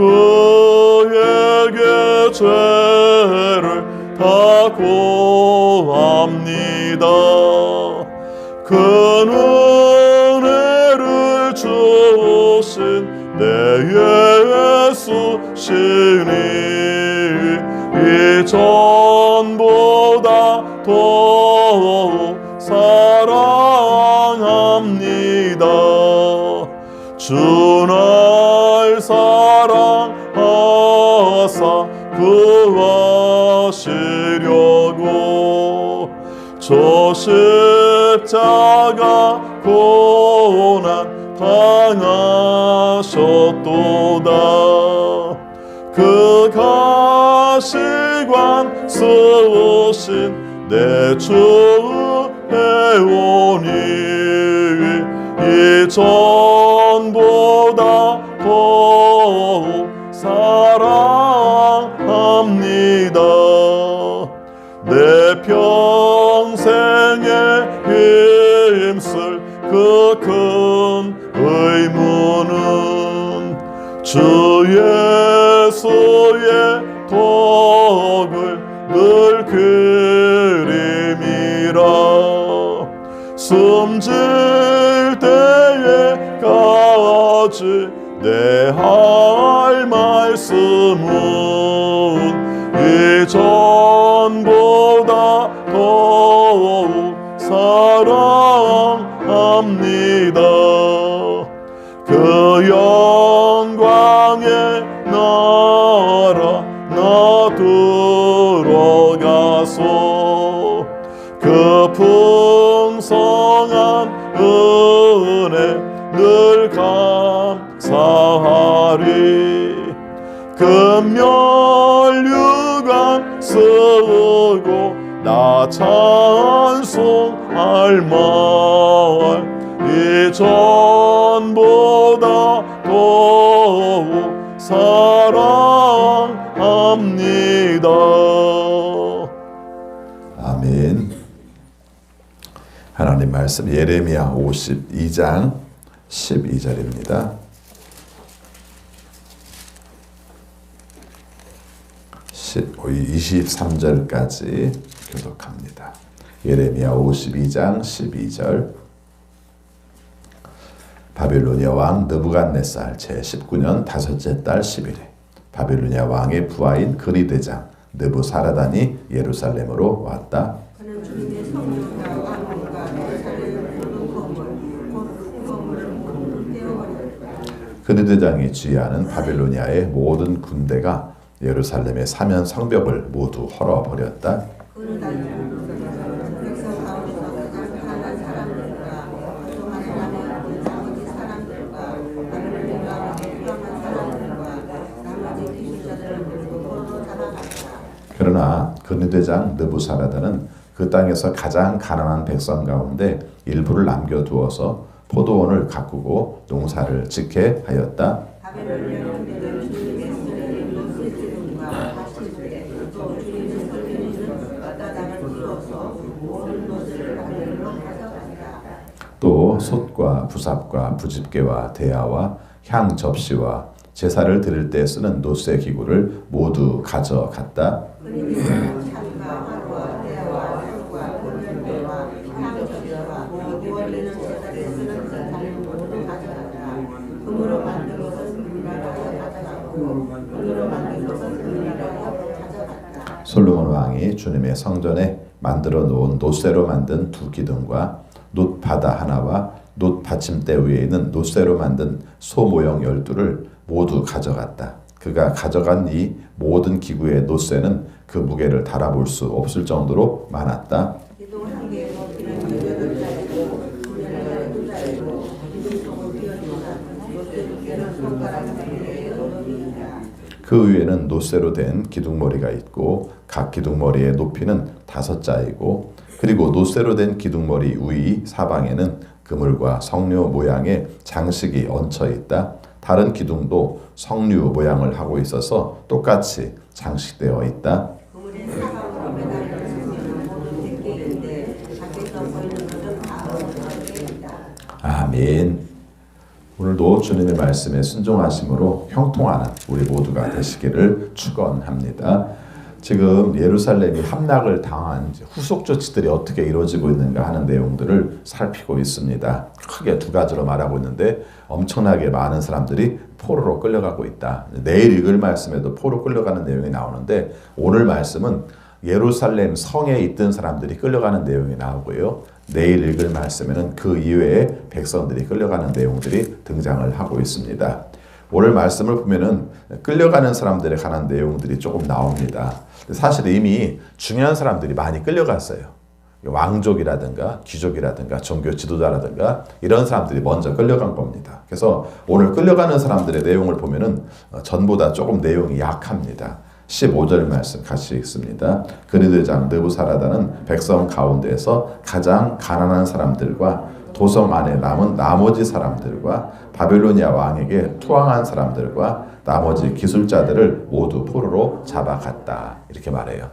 그에게 죄를 다 고합니다. 그 은혜를 주신 내 예수 신이 이전보 당하셨도다. 그 가 시관 쓰신 내 주의 원이 이전보다 더욱 사랑합니다. 내평 주 예수의 덕을 늘 그림이라. 숨질 때에까지 내 할 말씀은 이전 들어가서 그 풍성한 은혜 늘 감사하리 금멸류관 쓰고 나 찬송할 말 이전보다 더욱 사랑합니다. 말씀 예레미야 52장 12절입니다. 23절까지 교독합니다. 예레미야 52장 12절 바빌로니아 왕 느부갓네살 제 19년 다섯째 달 10일에 바빌로니아 왕의 부하인 그리대장 느부사라단이 예루살렘으로 왔다. 그는 주님의 성령과 왕국과 예루살렘을 모든 건물, 곧 건물을 그리대장이 지휘하는 바빌로니아의 모든 군대가 예루살렘의 사면 성벽을 모두 헐어버렸다. 그러나 그리대장 느부사라단은 그 땅에서 가장 가난한 백성 가운데 일부를 남겨두어서 포도원을 가꾸고 농사를 짓게 하였다. 또 솥과 부삽과 부집개와 대야와 향 접시와 제사를 드릴 때 쓰는 노쇠 기구를 모두 가져갔다. 왕이 주님의 성전에 만들어 놓은 노쇠로 만든 두 기둥과 놋바다 하나와 놋 받침대 위에 있는 노쇠로 만든 소 모형 열두를 모두 가져갔다. 그가 가져간 이 모든 기구의 노쇠는 그 무게를 달아볼 수 없을 정도로 많았다. 기둥 한 개의 높이는 여덟 자리고 두개는 두 자리고 기둥 속을 비워주다. 못대 두께는 손가락 세 개의 높이이다. 그 위에는 노쇠로 된 기둥머리가 있고 각 기둥머리의 높이는 다섯 자이고 그리고 노쇠로 된 기둥머리 위 사방에는 그물과 성류 모양의 장식이 얹혀 있다. 다른 기둥도 성류 모양을 하고 있어서 똑같이 장식되어 있다. 아멘. 오늘도 주님의 말씀에 순종하심으로 형통하는 우리 모두가 되시기를 축원합니다. 지금 예루살렘이 함락을 당한 후속 조치들이 어떻게 이루어지고 있는가 하는 내용들을 살피고 있습니다. 크게 두 가지로 말하고 있는데 엄청나게 많은 사람들이 포로로 끌려가고 있다. 내일 읽을 말씀에도 포로 끌려가는 내용이 나오는데 오늘 말씀은 예루살렘 성에 있던 사람들이 끌려가는 내용이 나오고요. 내일 읽을 말씀에는 그 이외에 백성들이 끌려가는 내용들이 등장을 하고 있습니다. 오늘 말씀을 보면은 끌려가는 사람들에 관한 내용들이 조금 나옵니다. 사실 이미 중요한 사람들이 많이 끌려갔어요. 왕족이라든가 귀족이라든가 종교 지도자라든가 이런 사람들이 먼저 끌려간 겁니다. 그래서 오늘 끌려가는 사람들의 내용을 보면은 어, 전보다 조금 내용이 약합니다. 15절 말씀 같이 읽습니다. 그리드장 느부사라다는 백성 가운데서 가장 가난한 사람들과 도성 안에 남은 나머지 사람들과 바벨로니아 왕에게 투항한 사람들과 나머지 기술자들을 모두 포로로 잡아갔다. 이렇게 말해요.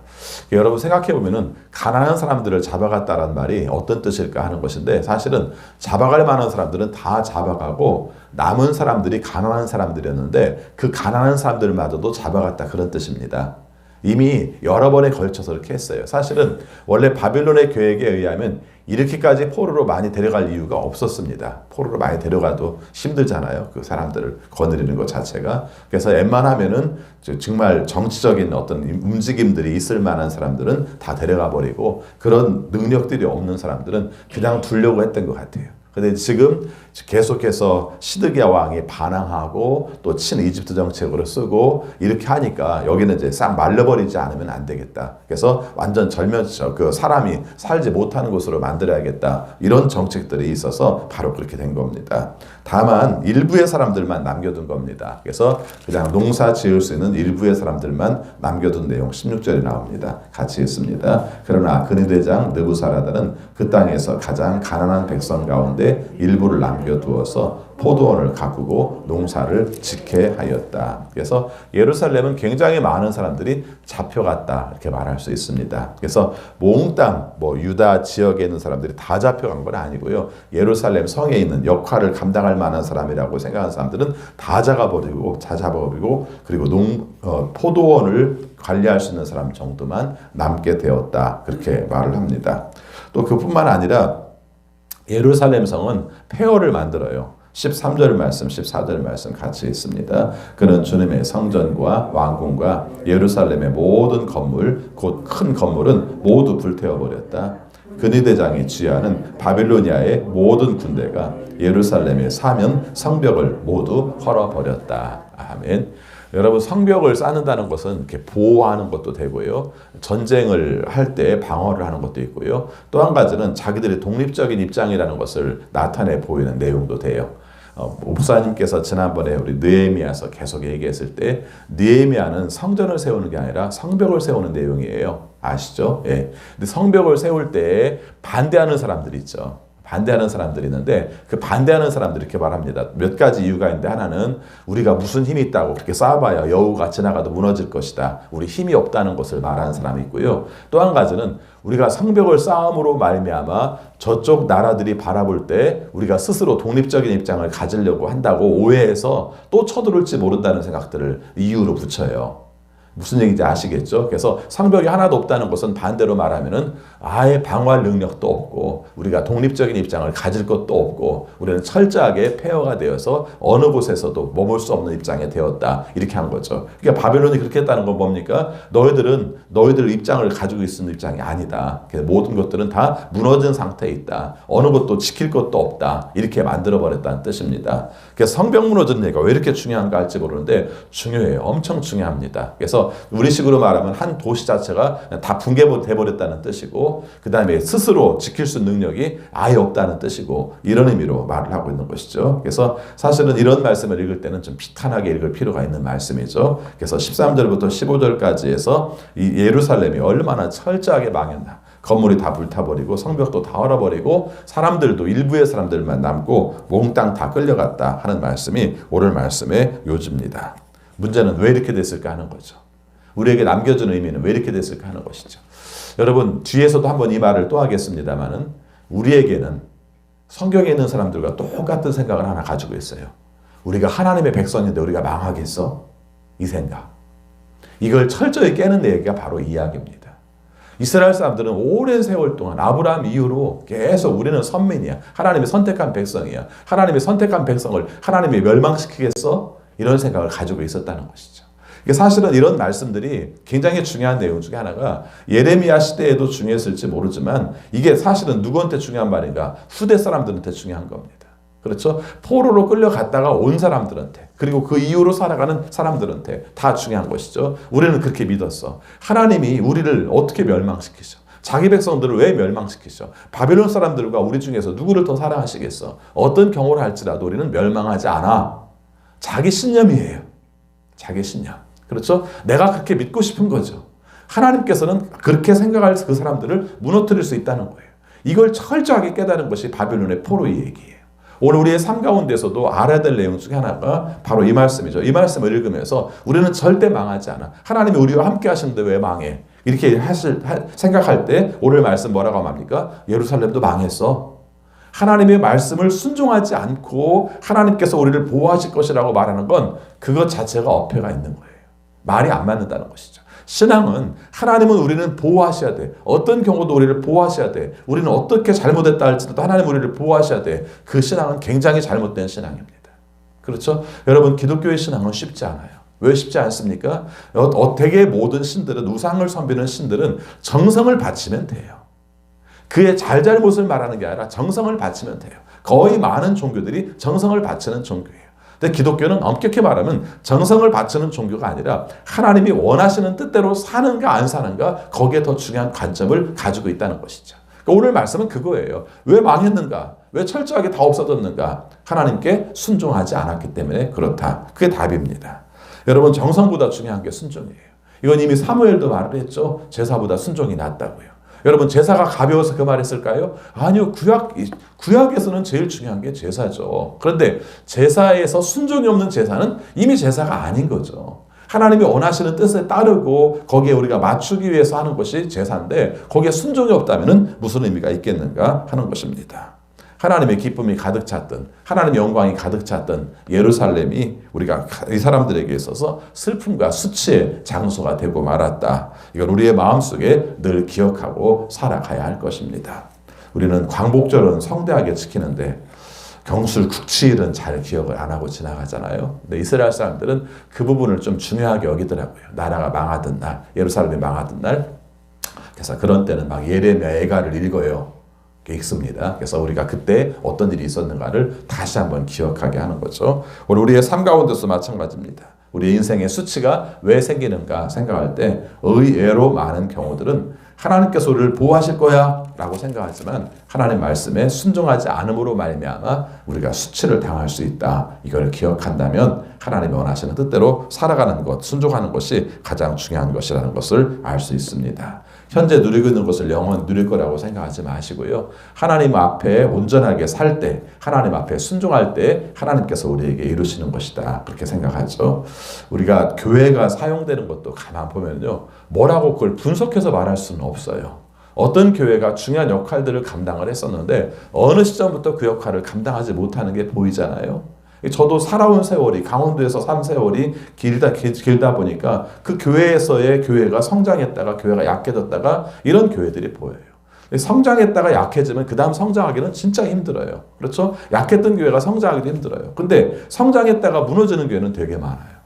여러분 생각해 보면은 가난한 사람들을 잡아갔다라는 말이 어떤 뜻일까 하는 것인데 사실은 잡아갈 만한 사람들은 다 잡아가고 남은 사람들이 가난한 사람들이었는데 그 가난한 사람들마저도 잡아갔다 그런 뜻입니다. 이미 여러 번에 걸쳐서 이렇게 했어요. 사실은 원래 바빌론의 계획에 의하면 이렇게까지 포로로 많이 데려갈 이유가 없었습니다. 포로로 많이 데려가도 힘들잖아요. 그 사람들을 거느리는 것 자체가. 그래서 웬만하면은 정말 정치적인 어떤 움직임들이 있을 만한 사람들은 다 데려가 버리고 그런 능력들이 없는 사람들은 그냥 두려고 했던 것 같아요. 근데 지금 계속해서 시드기야 왕이 반항하고 또 친 이집트 정책으로 쓰고 이렇게 하니까 여기는 이제 싹 말려버리지 않으면 안 되겠다. 그래서 완전 절면서 그 사람이 살지 못하는 곳으로 만들어야겠다. 이런 정책들이 있어서 바로 그렇게 된 겁니다. 다만 일부의 사람들만 남겨둔 겁니다. 그래서 그냥 농사 지을 수 있는 일부의 사람들만 남겨둔 내용 16절에 나옵니다. 같이 읽습니다. 그러나 근위대장 느부사라다는 그 땅에서 가장 가난한 백성 가운데 일부를 남겨 두어서 포도원을 가꾸고 농사를 짓게 하였다. 그래서 예루살렘은 굉장히 많은 사람들이 잡혀갔다 이렇게 말할 수 있습니다. 그래서 몽땅 뭐 유다 지역에 있는 사람들이 다 잡혀간 건 아니고요. 예루살렘 성에 있는 역할을 감당할 만한 사람이라고 생각하는 사람들은 다 잡아버리고 다 잡아버리고 그리고 농 어, 포도원을 관리할 수 있는 사람 정도만 남게 되었다 그렇게 말을 합니다. 또 그뿐만 아니라 예루살렘 성은 폐허를 만들어요. 13절 말씀, 14절 말씀 같이 있습니다. 그는 주님의 성전과 왕궁과 예루살렘의 모든 건물, 곧 큰 건물은 모두 불태워 버렸다. 근위대장이 지휘하는 바빌로니아의 모든 군대가 예루살렘에 사면 성벽을 모두 헐어 버렸다. 아멘. 여러분 성벽을 쌓는다는 것은 이렇게 보호하는 것도 되고요. 전쟁을 할 때 방어를 하는 것도 있고요. 또 한 가지는 자기들의 독립적인 입장이라는 것을 나타내 보이는 내용도 돼요. 어, 목사님께서 지난번에 우리 느헤미야서 계속 얘기했을 때 느헤미야는 성전을 세우는 게 아니라 성벽을 세우는 내용이에요. 아시죠? 예. 근데 성벽을 세울 때 반대하는 사람들이 있죠. 반대하는 사람들이 있는데 그 반대하는 사람들이 이렇게 말합니다. 몇 가지 이유가 있는데 하나는 우리가 무슨 힘이 있다고 그렇게 쌓아봐야 여우가 지나가도 무너질 것이다. 우리 힘이 없다는 것을 말하는 사람이 있고요. 또 한 가지는 우리가 성벽을 쌓음으로 말미암아 저쪽 나라들이 바라볼 때 우리가 스스로 독립적인 입장을 가지려고 한다고 오해해서 또 쳐들을지 모른다는 생각들을 이유로 붙여요. 무슨 얘기인지 아시겠죠? 그래서 성벽이 하나도 없다는 것은 반대로 말하면은 아예 방어할 능력도 없고 우리가 독립적인 입장을 가질 것도 없고 우리는 철저하게 폐허가 되어서 어느 곳에서도 머물 수 없는 입장에 되었다 이렇게 한 거죠. 그러니까 바벨론이 그렇게 했다는 건 뭡니까? 너희들은 너희들 입장을 가지고 있는 입장이 아니다. 모든 것들은 다 무너진 상태에 있다. 어느 것도 지킬 것도 없다. 이렇게 만들어 버렸다는 뜻입니다. 그래서 성벽 무너진 얘기가 왜 이렇게 중요한가 할지 모르는데 중요해요. 엄청 중요합니다. 그래서 우리식으로 말하면 한 도시 자체가 다 붕괴돼 버렸다는 뜻이고 그 다음에 스스로 지킬 수 있는 능력이 아예 없다는 뜻이고 이런 의미로 말을 하고 있는 것이죠. 그래서 사실은 이런 말씀을 읽을 때는 좀 비탄하게 읽을 필요가 있는 말씀이죠. 그래서 13절부터 15절까지 해서 이 예루살렘이 얼마나 철저하게 망했나. 건물이 다 불타버리고 성벽도 다 얼어버리고 사람들도 일부의 사람들만 남고 몽땅 다 끌려갔다 하는 말씀이 오늘 말씀의 요지입니다. 문제는 왜 이렇게 됐을까 하는 거죠. 우리에게 남겨준 의미는 왜 이렇게 됐을까 하는 것이죠. 여러분 뒤에서도 한번 이 말을 또 하겠습니다만은 우리에게는 성경에 있는 사람들과 똑같은 생각을 하나 가지고 있어요. 우리가 하나님의 백성인데 우리가 망하겠어? 이 생각. 이걸 철저히 깨는 얘기가 바로 이 이야기입니다. 이스라엘 사람들은 오랜 세월 동안 아브라함 이후로 계속 우리는 선민이야. 하나님이 선택한 백성이야. 하나님이 선택한 백성을 하나님이 멸망시키겠어? 이런 생각을 가지고 있었다는 것이죠. 이게 사실은 이런 말씀들이 굉장히 중요한 내용 중에 하나가 예레미야 시대에도 중요했을지 모르지만 이게 사실은 누구한테 중요한 말인가? 후대 사람들한테 중요한 겁니다. 그렇죠? 포로로 끌려갔다가 온 사람들한테 그리고 그 이후로 살아가는 사람들한테 다 중요한 것이죠. 우리는 그렇게 믿었어. 하나님이 우리를 어떻게 멸망시키셔? 자기 백성들을 왜 멸망시키셔? 바벨론 사람들과 우리 중에서 누구를 더 사랑하시겠어? 어떤 경우를 할지라도 우리는 멸망하지 않아. 자기 신념이에요. 자기 신념. 그렇죠? 내가 그렇게 믿고 싶은 거죠. 하나님께서는 그렇게 생각할 그 사람들을 무너뜨릴 수 있다는 거예요. 이걸 철저하게 깨달은 것이 바벨론의 포로의 얘기예요. 오늘 우리의 삶 가운데서도 알아야 될 내용 중에 하나가 바로 이 말씀이죠. 이 말씀을 읽으면서 우리는 절대 망하지 않아. 하나님이 우리와 함께 하시는데 왜 망해? 이렇게 하실, 하, 생각할 때 오늘 말씀 뭐라고 합니까? 예루살렘도 망했어. 하나님의 말씀을 순종하지 않고 하나님께서 우리를 보호하실 것이라고 말하는 건 그것 자체가 어폐가 있는 거예요. 말이 안 맞는다는 것이죠. 신앙은 하나님은 우리는 보호하셔야 돼. 어떤 경우도 우리를 보호하셔야 돼. 우리는 어떻게 잘못했다 할지라도 하나님 우리를 보호하셔야 돼. 그 신앙은 굉장히 잘못된 신앙입니다. 그렇죠? 여러분 기독교의 신앙은 쉽지 않아요. 왜 쉽지 않습니까? 어, 되게 모든 신들은 우상을 섬기는 신들은 정성을 바치면 돼요. 그의 잘잘못을 말하는 게 아니라 정성을 바치면 돼요. 거의 많은 종교들이 정성을 바치는 종교예요. 근데 기독교는 엄격히 말하면 정성을 바치는 종교가 아니라 하나님이 원하시는 뜻대로 사는가 안 사는가 거기에 더 중요한 관점을 가지고 있다는 것이죠. 그러니까 오늘 말씀은 그거예요. 왜 망했는가? 왜 철저하게 다 없어졌는가? 하나님께 순종하지 않았기 때문에 그렇다. 그게 답입니다. 여러분 정성보다 중요한 게 순종이에요. 이건 이미 사무엘도 말을 했죠. 제사보다 순종이 낫다고요. 여러분 제사가 가벼워서 그 말했을까요? 아니요. 구약 구약에서는 제일 중요한 게 제사죠. 그런데 제사에서 순종이 없는 제사는 이미 제사가 아닌 거죠. 하나님이 원하시는 뜻에 따르고 거기에 우리가 맞추기 위해서 하는 것이 제사인데 거기에 순종이 없다면 무슨 의미가 있겠는가 하는 것입니다. 하나님의 기쁨이 가득 찼던 하나님의 영광이 가득 찼던 예루살렘이 우리가 이 사람들에게 있어서 슬픔과 수치의 장소가 되고 말았다. 이건 우리의 마음속에 늘 기억하고 살아가야 할 것입니다. 우리는 광복절은 성대하게 지키는데 경술 국치일은 잘 기억을 안 하고 지나가잖아요. 근데 이스라엘 사람들은 그 부분을 좀 중요하게 여기더라고요. 나라가 망하던 날, 예루살렘이 망하던 날. 그래서 그런 때는 막 예레미야 애가를 읽어요. 읽습니다. 그래서 우리가 그때 어떤 일이 있었는가를 다시 한번 기억하게 하는 거죠. 우리의 삶 가운데서 마찬가지입니다. 우리 인생의 수치가 왜 생기는가 생각할 때 의외로 많은 경우들은 하나님께서 우리를 보호하실 거야 라고 생각하지만 하나님 말씀에 순종하지 않음으로 말미암아 우리가 수치를 당할 수 있다. 이걸 기억한다면 하나님이 원하시는 뜻대로 살아가는 것, 순종하는 것이 가장 중요한 것이라는 것을 알 수 있습니다. 현재 누리고 있는 것을 영원 누릴 거라고 생각하지 마시고요. 하나님 앞에 온전하게 살 때, 하나님 앞에 순종할 때 하나님께서 우리에게 이루시는 것이다. 그렇게 생각하죠. 우리가 교회가 사용되는 것도 가만 보면요. 뭐라고 그걸 분석해서 말할 수는 없어요. 어떤 교회가 중요한 역할들을 감당을 했었는데 어느 시점부터 그 역할을 감당하지 못하는 게 보이잖아요. 저도 살아온 세월이 강원도에서 산 세월이 길다 길- 길다 보니까 그 교회에서의 교회가 성장했다가 교회가 약해졌다가 이런 교회들이 보여요. 성장했다가 약해지면 그 다음 성장하기는 진짜 힘들어요. 그렇죠? 약했던 교회가 성장하기도 힘들어요. 근데 성장했다가 무너지는 교회는 되게 많아요.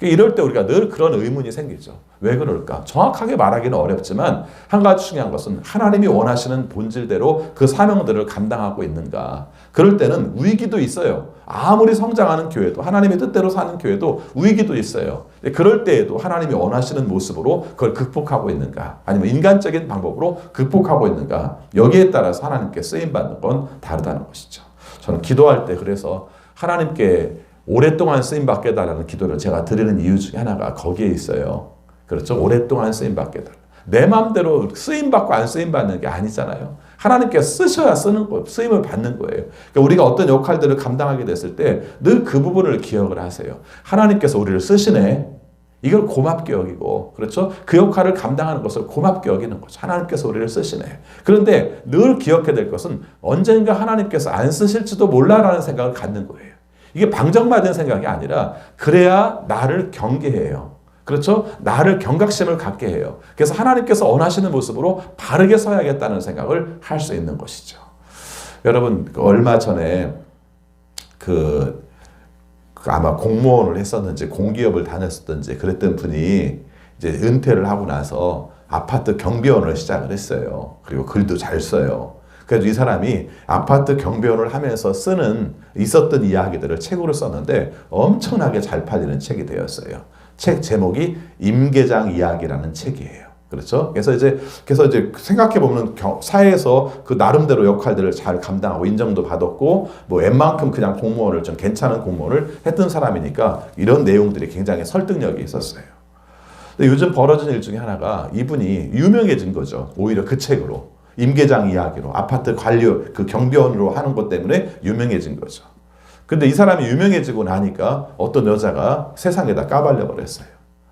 그러니까 이럴 때 우리가 늘 그런 의문이 생기죠. 왜 그럴까? 정확하게 말하기는 어렵지만 한 가지 중요한 것은 하나님이 원하시는 본질대로 그 사명들을 감당하고 있는가. 그럴 때는 위기도 있어요. 아무리 성장하는 교회도 하나님의 뜻대로 사는 교회도 위기도 있어요. 그럴 때에도 하나님이 원하시는 모습으로 그걸 극복하고 있는가? 아니면 인간적인 방법으로 극복하고 있는가? 여기에 따라서 하나님께 쓰임 받는 건 다르다는 것이죠. 저는 기도할 때 그래서 하나님께 오랫동안 쓰임 받게 달라는 기도를 제가 드리는 이유 중에 하나가 거기에 있어요. 그렇죠? 오랫동안 쓰임 받게 달라. 내 마음대로 쓰임 받고 안 쓰임 받는 게 아니잖아요. 하나님께서 쓰셔야 쓰는 거, 쓰임을 받는 거예요. 그러니까 우리가 어떤 역할들을 감당하게 됐을 때 늘 그 부분을 기억을 하세요. 하나님께서 우리를 쓰시네. 이걸 고맙게 여기고, 그렇죠? 그 역할을 감당하는 것을 고맙게 여기는 거죠. 하나님께서 우리를 쓰시네. 그런데 늘 기억해야 될 것은 언젠가 하나님께서 안 쓰실지도 몰라라는 생각을 갖는 거예요. 이게 방정맞은 생각이 아니라 그래야 나를 경계해요. 그렇죠? 나를 경각심을 갖게 해요. 그래서 하나님께서 원하시는 모습으로 바르게 서야겠다는 생각을 할 수 있는 것이죠. 여러분 그 얼마 전에 그, 그 아마 공무원을 했었는지 공기업을 다녔었든지 그랬던 분이 이제 은퇴를 하고 나서 아파트 경비원을 시작을 했어요. 그리고 글도 잘 써요. 그래서 이 사람이 아파트 경비원을 하면서 쓰는 있었던 이야기들을 책으로 썼는데 엄청나게 잘 팔리는 책이 되었어요. 책 제목이 임계장 이야기라는 책이에요. 그렇죠? 그래서 이제 그래서 이제 생각해 보면 사회에서 그 나름대로 역할들을 잘 감당하고 인정도 받았고 뭐 웬만큼 그냥 공무원을 좀 괜찮은 공무원을 했던 사람이니까 이런 내용들이 굉장히 설득력이 있었어요. 근데 요즘 벌어진 일 중에 하나가 이분이 유명해진 거죠. 오히려 그 책으로. 임계장 이야기로 아파트 관리 그 경비원으로 하는 것 때문에 유명해진 거죠. 근데 이 사람이 유명해지고 나니까 어떤 여자가 세상에다 까발려 버렸어요.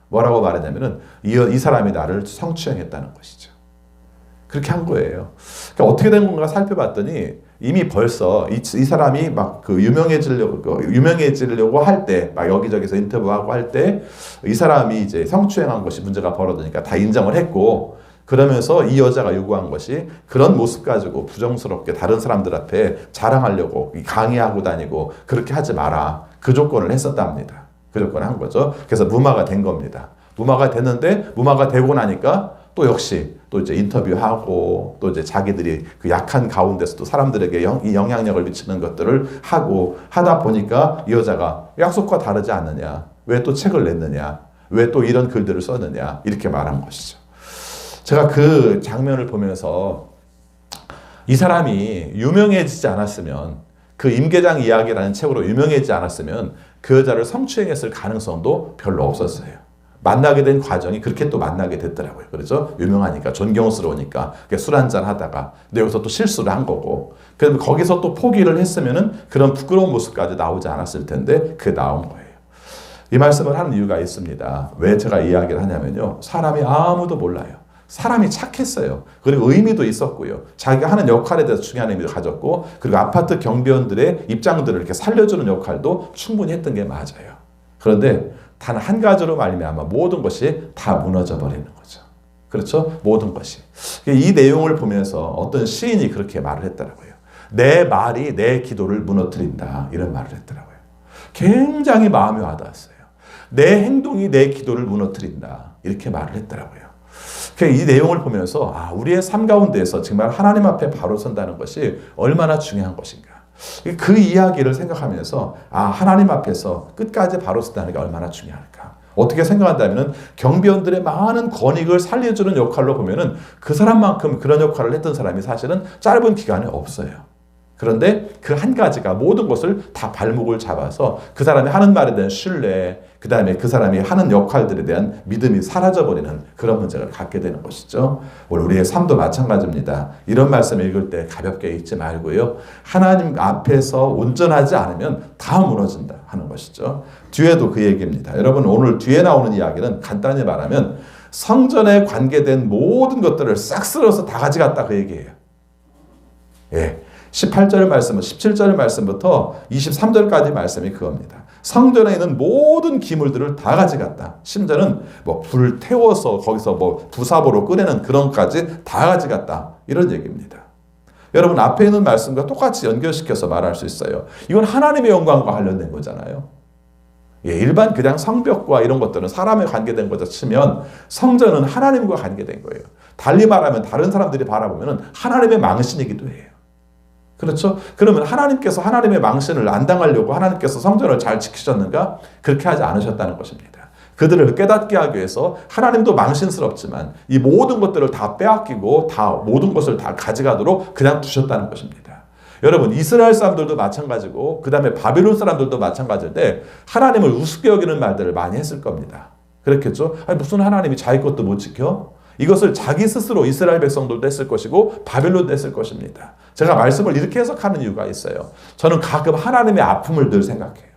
뭐라고 말하냐면은 이, 이 사람이 나를 성추행했다는 것이죠. 그렇게 한 거예요. 그러니까 어떻게 된 건가 살펴봤더니 이미 벌써 이, 이 사람이 막 그 유명해지려고 그 유명해지려고 할 때 막 여기저기서 인터뷰하고 할 때 이 사람이 이제 성추행한 것이 문제가 벌어지니까 다 인정을 했고 그러면서 이 여자가 요구한 것이 그런 모습 가지고 부정스럽게 다른 사람들 앞에 자랑하려고 강의하고 다니고 그렇게 하지 마라. 그 조건을 했었답니다. 그 조건을 한 거죠. 그래서 무마가 된 겁니다. 무마가 됐는데 무마가 되고 나니까 또 역시 또 이제 인터뷰하고 또 이제 자기들이 그 약한 가운데서도 사람들에게 영, 이 영향력을 미치는 것들을 하고 하다 보니까 이 여자가 약속과 다르지 않느냐. 왜 또 책을 냈느냐. 왜 또 이런 글들을 썼느냐. 이렇게 말한 것이죠. 제가 그 장면을 보면서 이 사람이 유명해지지 않았으면 그 임계장 이야기라는 책으로 유명해지지 않았으면 그 여자를 성추행했을 가능성도 별로 없었어요. 만나게 된 과정이 그렇게 또 만나게 됐더라고요. 그렇죠? 유명하니까, 존경스러우니까, 술 한잔 하다가, 근데 여기서 또 실수를 한 거고, 그럼 거기서 또 포기를 했으면은 그런 부끄러운 모습까지 나오지 않았을 텐데, 그게 나온 거예요. 이 말씀을 하는 이유가 있습니다. 왜 제가 이야기를 하냐면요. 사람이 아무도 몰라요. 사람이 착했어요. 그리고 의미도 있었고요. 자기가 하는 역할에 대해서 중요한 의미를 가졌고, 그리고 아파트 경비원들의 입장들을 이렇게 살려주는 역할도 충분히 했던 게 맞아요. 그런데 단 한 가지로 말미암아 모든 것이 다 무너져 버리는 거죠. 그렇죠? 모든 것이. 이 내용을 보면서 어떤 시인이 그렇게 말을 했더라고요. 내 말이 내 기도를 무너뜨린다. 이런 말을 했더라고요. 굉장히 마음이 와닿았어요. 내 행동이 내 기도를 무너뜨린다. 이렇게 말을 했더라고요. 이 내용을 보면서 아, 우리의 삶 가운데에서 정말 하나님 앞에 바로 선다는 것이 얼마나 중요한 것인가. 그 이야기를 생각하면서 아, 하나님 앞에서 끝까지 바로 선다는 게 얼마나 중요할까. 어떻게 생각한다면은 경비원들의 많은 권익을 살려주는 역할로 보면은 그 사람만큼 그런 역할을 했던 사람이 사실은 짧은 기간에 없어요. 그런데 그 한 가지가 모든 것을 다 발목을 잡아서 그 사람이 하는 말에 대한 신뢰, 그 다음에 그 사람이 하는 역할들에 대한 믿음이 사라져버리는 그런 문제를 갖게 되는 것이죠. 오늘 우리의 삶도 마찬가지입니다. 이런 말씀 읽을 때 가볍게 읽지 말고요. 하나님 앞에서 온전하지 않으면 다 무너진다 하는 것이죠. 뒤에도 그 얘기입니다. 여러분 오늘 뒤에 나오는 이야기는 간단히 말하면 성전에 관계된 모든 것들을 싹 쓸어서 다 가져갔다 그 얘기예요. 예. 18절 말씀은 17절 말씀부터 23절까지 말씀이 그겁니다. 성전에 있는 모든 기물들을 다 가져갔다. 심지어는 뭐 불 태워서 거기서 뭐 부사보로 꺼내는 그런까지 다 가져갔다. 이런 얘기입니다. 여러분 앞에 있는 말씀과 똑같이 연결시켜서 말할 수 있어요. 이건 하나님의 영광과 관련된 거잖아요. 예, 일반 그냥 성벽과 이런 것들은 사람에 관계된 거죠 치면 성전은 하나님과 관계된 거예요. 달리 말하면 다른 사람들이 바라보면 하나님의 망신이기도 해요. 그렇죠? 그러면 하나님께서 하나님의 망신을 안 당하려고 하나님께서 성전을 잘 지키셨는가? 그렇게 하지 않으셨다는 것입니다. 그들을 깨닫게 하기 위해서 하나님도 망신스럽지만 이 모든 것들을 다 빼앗기고 다 모든 것을 다 가져가도록 그냥 두셨다는 것입니다. 여러분 이스라엘 사람들도 마찬가지고 그 다음에 바빌론 사람들도 마찬가지인데 하나님을 우습게 여기는 말들을 많이 했을 겁니다. 그렇겠죠? 아니, 무슨 하나님이 자기 것도 못 지켜? 이것을 자기 스스로 이스라엘 백성들도 했을 것이고 바벨론도 했을 것입니다. 제가 말씀을 이렇게 해석하는 이유가 있어요. 저는 가끔 하나님의 아픔을 늘 생각해요.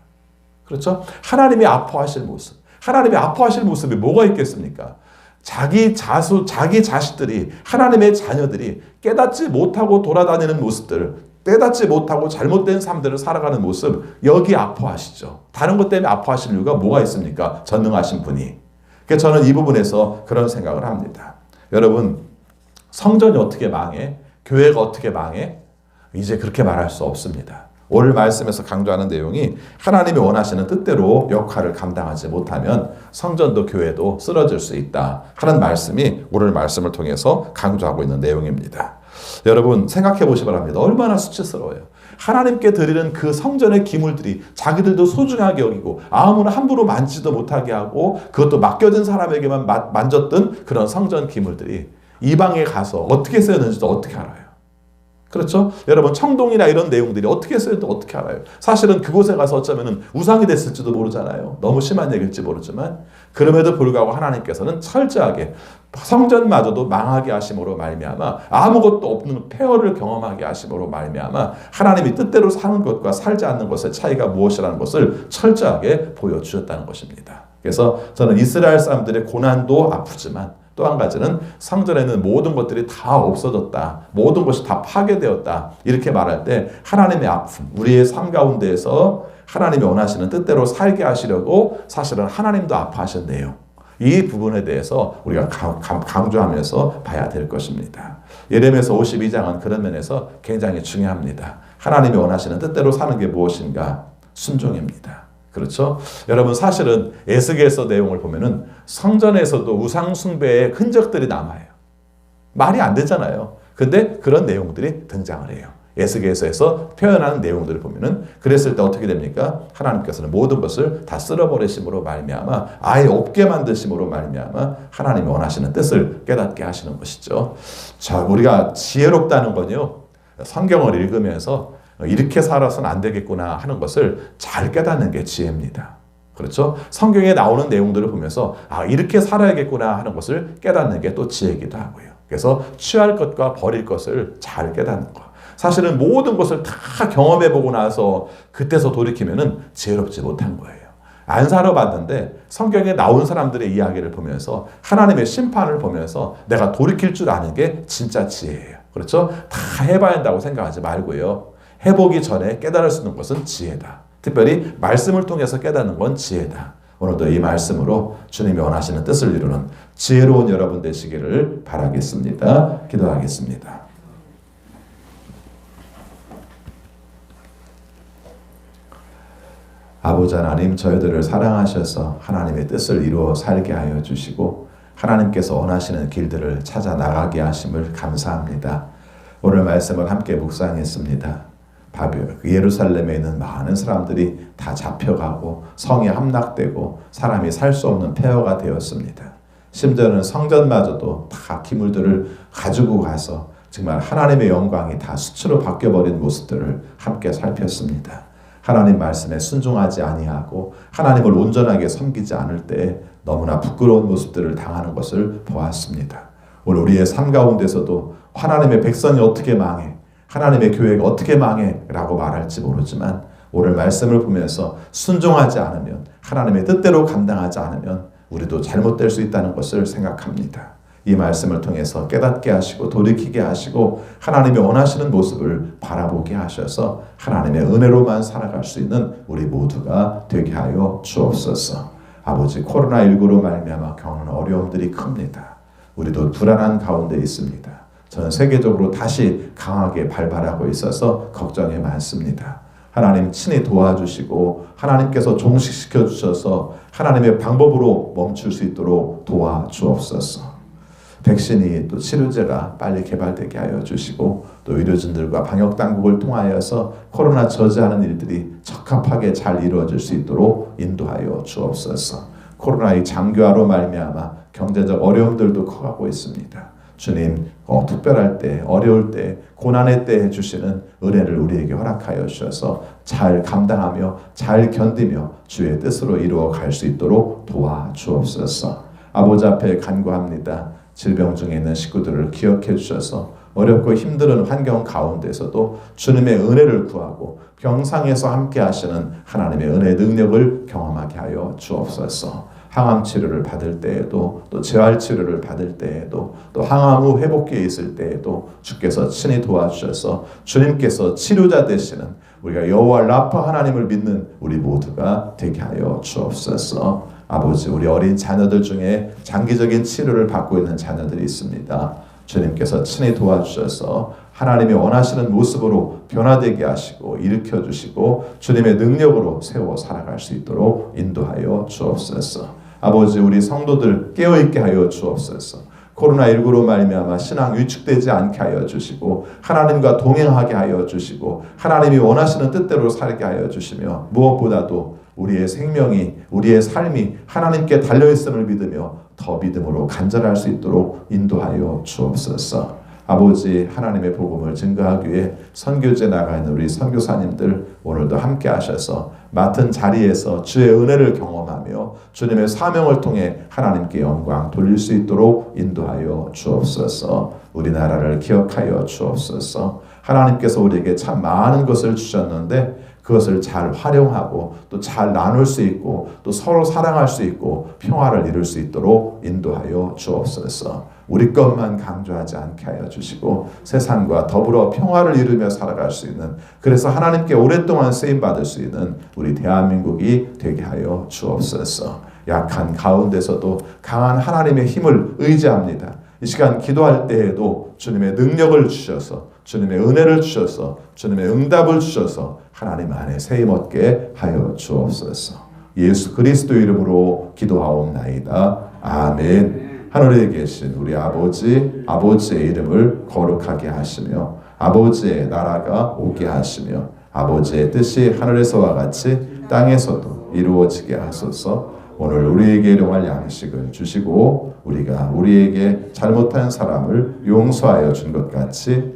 그렇죠? 하나님이 아파하실 모습. 하나님이 아파하실 모습이 뭐가 있겠습니까? 자기 자수, 자기 자식들이, 하나님의 자녀들이 깨닫지 못하고 돌아다니는 모습들, 깨닫지 못하고 잘못된 삶들을 살아가는 모습, 여기 아파하시죠. 다른 것 때문에 아파하실 이유가 뭐가 있습니까? 전능하신 분이. 그래서 저는 이 부분에서 그런 생각을 합니다. 여러분, 성전이 어떻게 망해? 교회가 어떻게 망해? 이제 그렇게 말할 수 없습니다. 오늘 말씀에서 강조하는 내용이 하나님이 원하시는 뜻대로 역할을 감당하지 못하면 성전도 교회도 쓰러질 수 있다 하는 말씀이 오늘 말씀을 통해서 강조하고 있는 내용입니다. 여러분 생각해 보시 바랍니다. 얼마나 수치스러워요. 하나님께 드리는 그 성전의 기물들이 자기들도 소중하게 여기고 아무나 함부로 만지도 못하게 하고 그것도 맡겨진 사람에게만 만졌던 그런 성전 기물들이 이방에 가서 어떻게 쓰였는지도 어떻게 알아요. 그렇죠? 여러분 청동이나 이런 내용들이 어떻게 쓰였는지 어떻게 알아요? 사실은 그곳에 가서 어쩌면 우상이 됐을지도 모르잖아요. 너무 심한 얘기일지 모르지만 그럼에도 불구하고 하나님께서는 철저하게 성전마저도 망하게 하심으로 말미암아 아무것도 없는 폐허를 경험하게 하심으로 말미암아 하나님이 뜻대로 사는 것과 살지 않는 것의 차이가 무엇이라는 것을 철저하게 보여주셨다는 것입니다. 그래서 저는 이스라엘 사람들의 고난도 아프지만 또한 가지는 성전에 는 모든 것들이 다 없어졌다. 모든 것이 다 파괴되었다. 이렇게 말할 때 하나님의 아픔, 우리의 삶 가운데에서 하나님이 원하시는 뜻대로 살게 하시려고 사실은 하나님도 아파하셨네요. 이 부분에 대해서 우리가 강조하면서 봐야 될 것입니다. 예레미야서 52장은 그런 면에서 굉장히 중요합니다. 하나님이 원하시는 뜻대로 사는 게 무엇인가? 순종입니다. 그렇죠? 여러분 사실은 에스겔서 내용을 보면은 성전에서도 우상 숭배의 흔적들이 남아요. 말이 안 되잖아요. 근데 그런 내용들이 등장을 해요. 에스겔서에서 표현하는 내용들을 보면은 그랬을 때 어떻게 됩니까? 하나님께서는 모든 것을 다 쓸어버리심으로 말미암아 아예 없게 만드심으로 말미암아 하나님이 원하시는 뜻을 깨닫게 하시는 것이죠. 자, 우리가 지혜롭다는 건요. 성경을 읽으면서 이렇게 살아서는 안 되겠구나 하는 것을 잘 깨닫는 게 지혜입니다. 그렇죠? 성경에 나오는 내용들을 보면서 아, 이렇게 살아야겠구나 하는 것을 깨닫는 게 또 지혜이기도 하고요. 그래서 취할 것과 버릴 것을 잘 깨닫는 것. 사실은 모든 것을 다 경험해 보고 나서 그때서 돌이키면은 지혜롭지 못한 거예요. 안 살아봤는데 성경에 나온 사람들의 이야기를 보면서 하나님의 심판을 보면서 내가 돌이킬 줄 아는 게 진짜 지혜예요. 그렇죠? 다 해봐야 한다고 생각하지 말고요. 해보기 전에 깨달을 수 있는 것은 지혜다. 특별히 말씀을 통해서 깨닫는 건 지혜다. 오늘도 이 말씀으로 주님이 원하시는 뜻을 이루는 지혜로운 여러분 되시기를 바라겠습니다. 기도하겠습니다. 아버지 하나님 저희들을 사랑하셔서 하나님의 뜻을 이루어 살게 하여 주시고 하나님께서 원하시는 길들을 찾아 나가게 하심을 감사합니다. 오늘 말씀을 함께 묵상했습니다. 바벨 그 예루살렘에 있는 많은 사람들이 다 잡혀가고 성이 함락되고 사람이 살 수 없는 폐허가 되었습니다. 심지어는 성전마저도 다 기물들을 가지고 가서 정말 하나님의 영광이 다 수치로 바뀌어버린 모습들을 함께 살폈습니다. 하나님 말씀에 순종하지 아니하고 하나님을 온전하게 섬기지 않을 때 너무나 부끄러운 모습들을 당하는 것을 보았습니다. 오늘 우리의 삶 가운데서도 하나님의 백성이 어떻게 망해? 하나님의 교회가 어떻게 망해? 라고 말할지 모르지만 오늘 말씀을 보면서 순종하지 않으면 하나님의 뜻대로 감당하지 않으면 우리도 잘못될 수 있다는 것을 생각합니다. 이 말씀을 통해서 깨닫게 하시고 돌이키게 하시고 하나님이 원하시는 모습을 바라보게 하셔서 하나님의 은혜로만 살아갈 수 있는 우리 모두가 되게 하여 주옵소서. 아버지 코로나19로 말미암아 겪는 어려움들이 큽니다. 우리도 불안한 가운데 있습니다. 전 세계적으로 다시 강하게 발발하고 있어서 걱정이 많습니다. 하나님 친히 도와주시고 하나님께서 종식시켜 주셔서 하나님의 방법으로 멈출 수 있도록 도와주옵소서. 백신이 또 치료제가 빨리 개발되게 하여 주시고 또 의료진들과 방역 당국을 통하여서 코로나 저지하는 일들이 적합하게 잘 이루어질 수 있도록 인도하여 주옵소서. 코로나의 장기화로 말미암아 경제적 어려움들도 커가고 있습니다. 주님, 어, 특별할 때, 어려울 때, 고난의 때 해주시는 은혜를 우리에게 허락하여 주셔서 잘 감당하며 잘 견디며 주의 뜻으로 이루어 갈 수 있도록 도와 주옵소서. 아버지 앞에 간구합니다. 질병 중에 있는 식구들을 기억해 주셔서 어렵고 힘든 환경 가운데서도 주님의 은혜를 구하고 병상에서 함께 하시는 하나님의 은혜 능력을 경험하게 하여 주옵소서. 항암 치료를 받을 때에도 또 재활 치료를 받을 때에도 또 항암 후 회복기에 있을 때에도 주께서 친히 도와주셔서 주님께서 치료자 되시는 우리가 여호와 라파 하나님을 믿는 우리 모두가 되게 하여 주옵소서. 아버지 우리 어린 자녀들 중에 장기적인 치료를 받고 있는 자녀들이 있습니다. 주님께서 친히 도와주셔서 하나님이 원하시는 모습으로 변화되게 하시고 일으켜 주시고 주님의 능력으로 세워 살아갈 수 있도록 인도하여 주옵소서. 아버지 우리 성도들 깨어 있게 하여 주옵소서. 코로나19로 말미암아 신앙 위축되지 않게 하여 주시고 하나님과 동행하게 하여 주시고 하나님이 원하시는 뜻대로 살게 하여 주시며 무엇보다도 우리의 생명이 우리의 삶이 하나님께 달려 있음을 믿으며 더 믿음으로 간절할 수 있도록 인도하여 주옵소서. 아버지 하나님의 복음을 증거하기 위해 선교제 나가 있는 우리 선교사님들 오늘도 함께 하셔서 맡은 자리에서 주의 은혜를 경험하며 주님의 사명을 통해 하나님께 영광 돌릴 수 있도록 인도하여 주옵소서. 우리나라를 기억하여 주옵소서. 하나님께서 우리에게 참 많은 것을 주셨는데 그것을 잘 활용하고 또 잘 나눌 수 있고 또 서로 사랑할 수 있고 평화를 이룰 수 있도록 인도하여 주옵소서. 우리 것만 강조하지 않게 하여 주시고 세상과 더불어 평화를 이루며 살아갈 수 있는 그래서 하나님께 오랫동안 쓰임 받을 수 있는 우리 대한민국이 되게 하여 주옵소서. 약한 가운데서도 강한 하나님의 힘을 의지합니다. 이 시간 기도할 때에도 주님의 능력을 주셔서 주님의 은혜를 주셔서 주님의 응답을 주셔서 하나님 안에 세임 얻게 하여 주옵소서. 예수 그리스도 이름으로 기도하옵나이다. 아멘. 하늘에 계신 우리 아버지 아버지의 이름을 거룩하게 하시며 아버지의 나라가 오게 하시며 아버지의 뜻이 하늘에서와 같이 땅에서도 이루어지게 하소서. 오늘 우리에게 일용할 양식을 주시고 우리가 우리에게 잘못한 사람을 용서하여 준 것 같이